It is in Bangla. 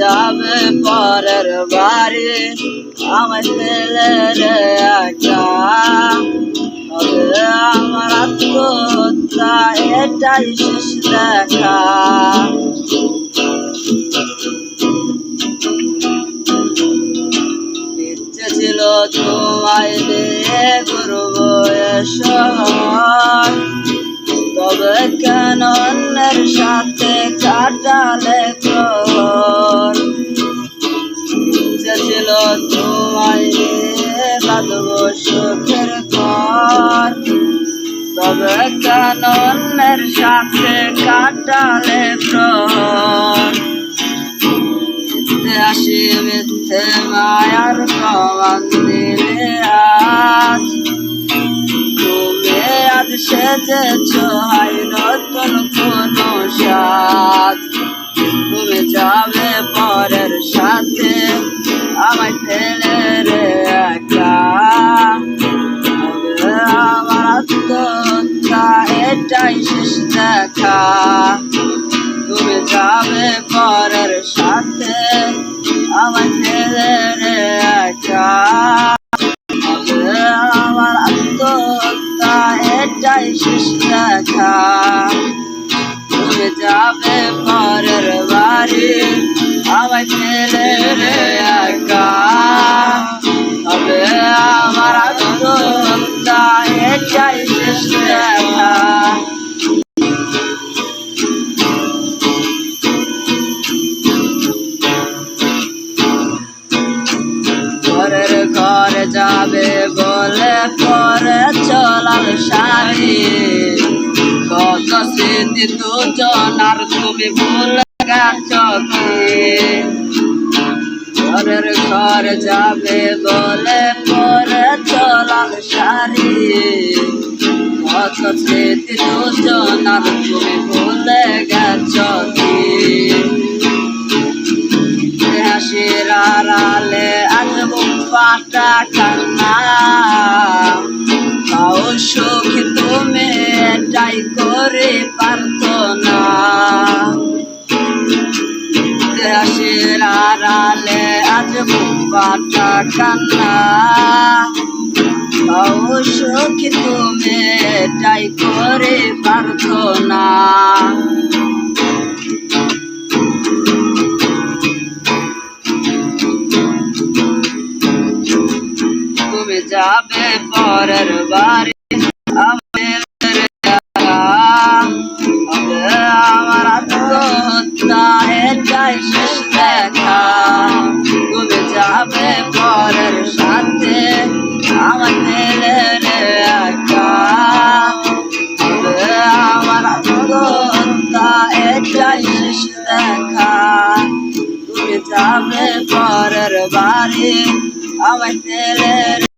যাবে পরের বাড়ি। আমার ছেলে রে হবে আমার আত্মহত্যা, এটাই শেষ দেখা। ছিল তোমায় দিয়ে করব এসব তবে কেন অন্যের সাথে কাটালে ইচ্ছে ছিল বাঁধব সুখের ঘর। তবে কেন অন্যের সাথে কাটালে আসি মিথ্যে মায়ার প্রমাণ দিলে আজ। তুমি আজ সেজেছ দেখা। তুমি যাবে পরের সাথে, আমার ছেলে একা। আমার আত্মহত্যা, এটাই শেষ দেখা। তুমি যাবে পরের বাড়ি ঘরে যাবে বলে পরে চলাল শাড়ি কত স্মৃতি দুজন আর তুমি ভুলে গেছ ঘরের ঘরে যাবে বলে পরে চলাল শাড়ি কত স্মৃতি দুজন আর তুমি করে পারতো না আড়ালে আজ বুক পাটা কান্না সুখী, তুমি এটাই করে পারতো না যাবে পরের বাড়ি তুমি যাবে